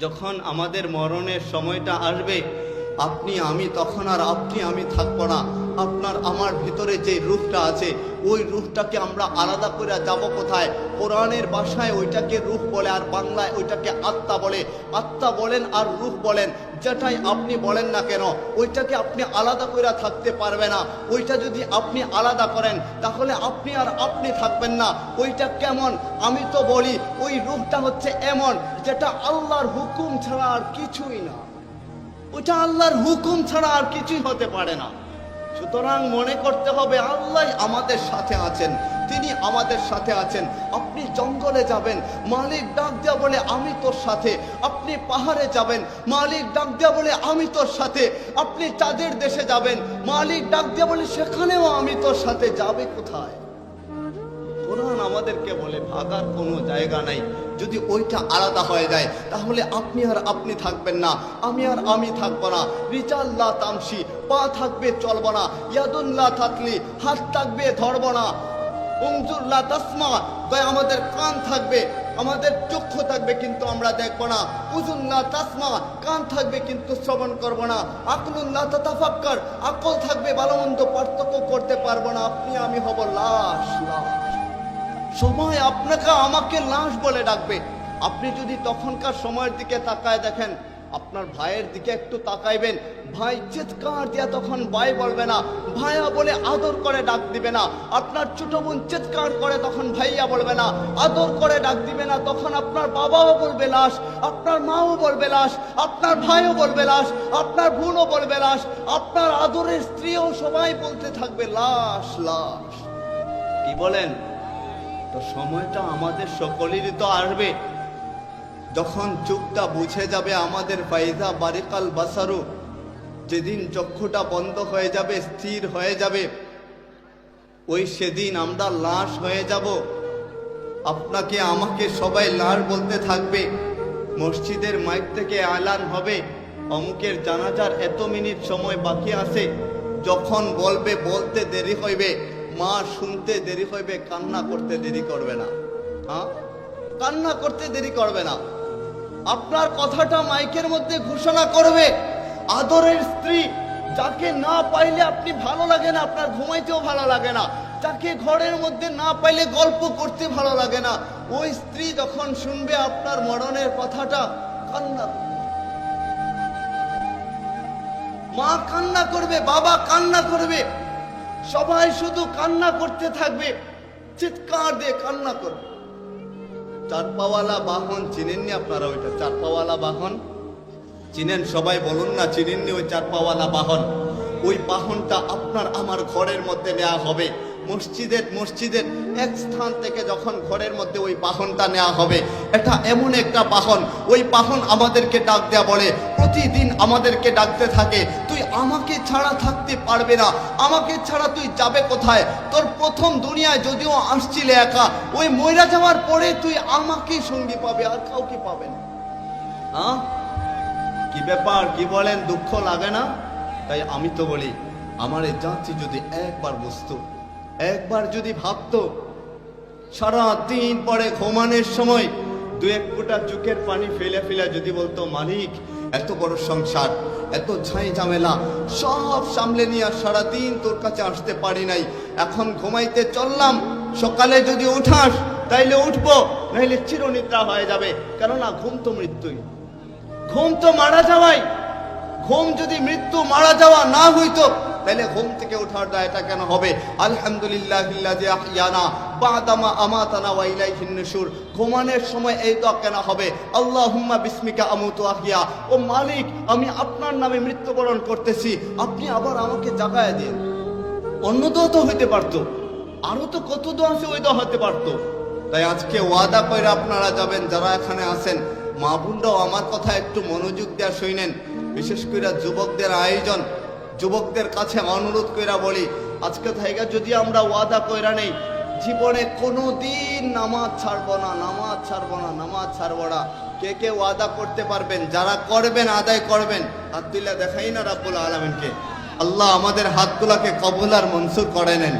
যখন আমাদের মরণের সময়টা আসবে আপনি, আমি তখন আর আপনি, আমি থাকব না। আপনার, আমার ভিতরে যে রূপটা আছে, ওই রূপটাকে আমরা আলাদা করে যাব কোথায়? কোরআনের ভাষায় ওইটাকে রূপ বলে আর বাংলায় ওইটাকে আত্মা বলে। আত্মা বলেন আর রূপ বলেন, যেটাই আপনি বলেন না কেন, ওইটাকে আপনি আলাদা করে থাকতে পারবে না। ওইটা যদি আপনি আলাদা করেন, তাহলে আপনি আর আপনি থাকবেন না। ওইটা কেমন? আমি তো বলি, ওই রূপটা হচ্ছে এমন, যেটা আল্লাহর হুকুম ছাড়া আর কিছুই না। ওইটা আল্লাহর হুকুম ছাড়া আর কিছুই হতে পারে না। সুতরাং মনে করতে হবে, আল্লাহ আমাদের সাথে আছেন, তিনি আমাদের সাথে আছেন, আপনি জঙ্গলে যাবেন, মালিক ডাক দেওয়া বলে আমি তোর সাথে, আপনি পাহাড়ে যাবেন, মালিক ডাক দেওয়া বলে আমি তোর সাথে, আপনি চাঁদের দেশে যাবেন, মালিক ডাক দেওয়া বলে সেখানেও আমি তোর সাথে যাবে কোথায়? আমাদেরকে বলে, ভাগার কোনো জায়গা নাই। যদি ওইটা আলাদা হয়ে যায়, তাহলে আপনি আর আপনি থাকবেন না। আমি আর আমি থাকব না। রিচাল্লা তামসি পা থাকবে চলবো না। ইয়াদুল্লাহ থাকলি হাত থাকবে ধরবো না। উমজুল্লাহ তাসমা তাই আমাদের কান থাকবে। আমাদের চক্ষু থাকবে কিন্তু আমরা দেখব না। উজুল্লাহ তাসমা, কান থাকবে কিন্তু শ্রবণ করব না। আকলুল্লাহ তাতাফাক্কার, আকল থাকবে ভালো মন্দ পার্থক্য করতে পারব না। আপনি, আমি হব লাশ লাশ সময় আপনাকে আমাকে লাশ বলে ডাকবে। আপনি যদি তখনকার সময়ের দিকে তাকায় দেখেন, আপনার ভাইয়ের দিকে একটু তাকাইবেন। ভাই চিৎকার দিয়া তখন ভাই বলবে না, ভাইয়া বলে আদর করে ডাক দিবে না। আপনার ছোট বোন চিৎকার করে তখন ভাইয়া বলবে না, আদর করে ডাক দিবে না। তখন আপনার বাবাও বলবে লাশ, আপনার মাও বলবে লাশ, আপনার ভাইও বলবে লাশ, আপনার বোনও বলবে লাশ, আপনার আদরের স্ত্রীও সবাই বলতে থাকবে, লাশ লাশ। কি বলেন? তো সময়টা আমাদের সকলেরই তো আসবে। যখন চোখটা বুঝে যাবে আমাদের ফাইজা বারিকাল বাসারু, যেদিন চক্ষুটা বন্ধ হয়ে যাবে, স্থির হয়ে যাবে, ওই সেদিন আমরা লাশ হয়ে যাব। আপনাকে, আমাকে সবাই লাশ বলতে থাকবে। মসজিদের মাইক থেকে আলান হবে। অমুকের জানাজার এত মিনিট সময় বাকি আছে, যখন বলবে, বলতে দেরি হইবে। মা শুনতে দেরি হইবে, কান্না করতে দেরি করবে না। হ্যাঁ? কান্না করতে দেরি করবে না। আপনার কথাটা মাইকের মধ্যে ঘোষণা করবে, আদরের স্ত্রী। যাকে না পাইলে আপনি ভালো লাগে না, আপনার ঘুমাইতেও ভালো লাগে না। যাকে ঘরের মধ্যে না পাইলে গল্প করতে ভালো লাগে না। ওই স্ত্রী যখন শুনবে আপনার মরণের কথাটা, কান্না মা কান্না করবে, বাবা কান্না করবে। সবাই শুধু কান্না করতে থাকবে, চিৎকার দিয়ে কান্না করবে। চারপাওয়ালা বাহন চিনেননি আপনারা ওইটা? চারপাওয়ালা বাহন? চিনেন সবাই বলুন না, চিনেননি ওই চারপাওয়ালা বাহন? ওই বাহনটা আপনার আমার ঘরের মধ্যে নেওয়া হবে। মসজিদের মসজিদের এক স্থান থেকে যখন ঘরের মধ্যে ওই বাহনটা নেওয়া হবে, এটা এমন একটা বাহন, ওই বাহন আমাদেরকে ডাক দেয়া বলে প্রতিদিন আমাদেরকে ডাকতে থাকে, তুই আমাকে ছাড়া থাকতে পারবে না। আমাকে ছাড়া তুই যাবে কোথায়? তোর প্রথম দুনিয়ায় যদিও আসছিলে একা, ওই ময়রা যাওয়ার পরে তুই আমাকে সঙ্গী পাবে, আর কাউকে পাবে না। হ্যাঁ কি ব্যাপার? কি বলেন? দুঃখ লাগে না? তাই আমি তো বলি, আমার এই যাচ্ছি যদি একবার বুঝতো, একবার যদি ভাবতো সারা দিন পরে ঘুমানোর সময় দু এক ফোঁটা চোখের পানি ফেলে ফেলে যদি বলতো, মালিক এত বড় সংসার, এত ঝাই ঝামেলা, সব সামলে নিয়ে সারাদিন তোর কাছে আসতে পারি নাই। এখন ঘুমাইতে চললাম, সকালে যদি উঠাস, তাইলে উঠবো, নাইলে চিরনিদ্রা হয়ে যাবে। কেননা ঘুম তো মৃত্যুই। ঘুম তো মারা যাওয়াই। ঘুম যদি মৃত্যু মারা যাওয়া না হইতো তাহলে ঘুম থেকে ওঠার দায়টা কেন হবে? আলহামদুলিল্লাহ বাদামা আমাতানা ওয়া ইলাইহিন নুশুর। ঘুমানোর সময় এই দোয়া কেন হবে? আল্লাহুম্মা বিসমিকা আমুতু আহিয়া। ও মালিক, আমি আপনার নামে মৃত্যুবরণ করতেছি। আপনি আবার আমাকে জাগায় দিন। অন্য দোয়া তো হইতে পারতো। আরও তো কত দোয়া আছে ওই দোয়া হতে পারতো। তাই আজকে ওয়াদা করে আপনারা যাবেন, যারা এখানে আছেন। মা বোনরাও আমার কথা একটু মনোযোগ দেওয়া শুনেন। বিশেষ করে যুবকদের আয়োজন। যুবকদের কাছে অনুরোধ কইরা বলি, আজকে থেকে যদি আমরা ওয়াদা কইরা নেই জীবনে কোনো দিন নামাজ ছাড়বো না, নামাজ ছাড়বো না, নামাজ ছাড়ব না। কে কে ওয়াদা করতে পারবেন, যারা করবেন, আদায় করবেন, হাত দিলে দেখাই না রাবুল আলমিনকে। আল্লাহ আমাদের হাতগুলাকে কবুল আর মনসুর করে নেন।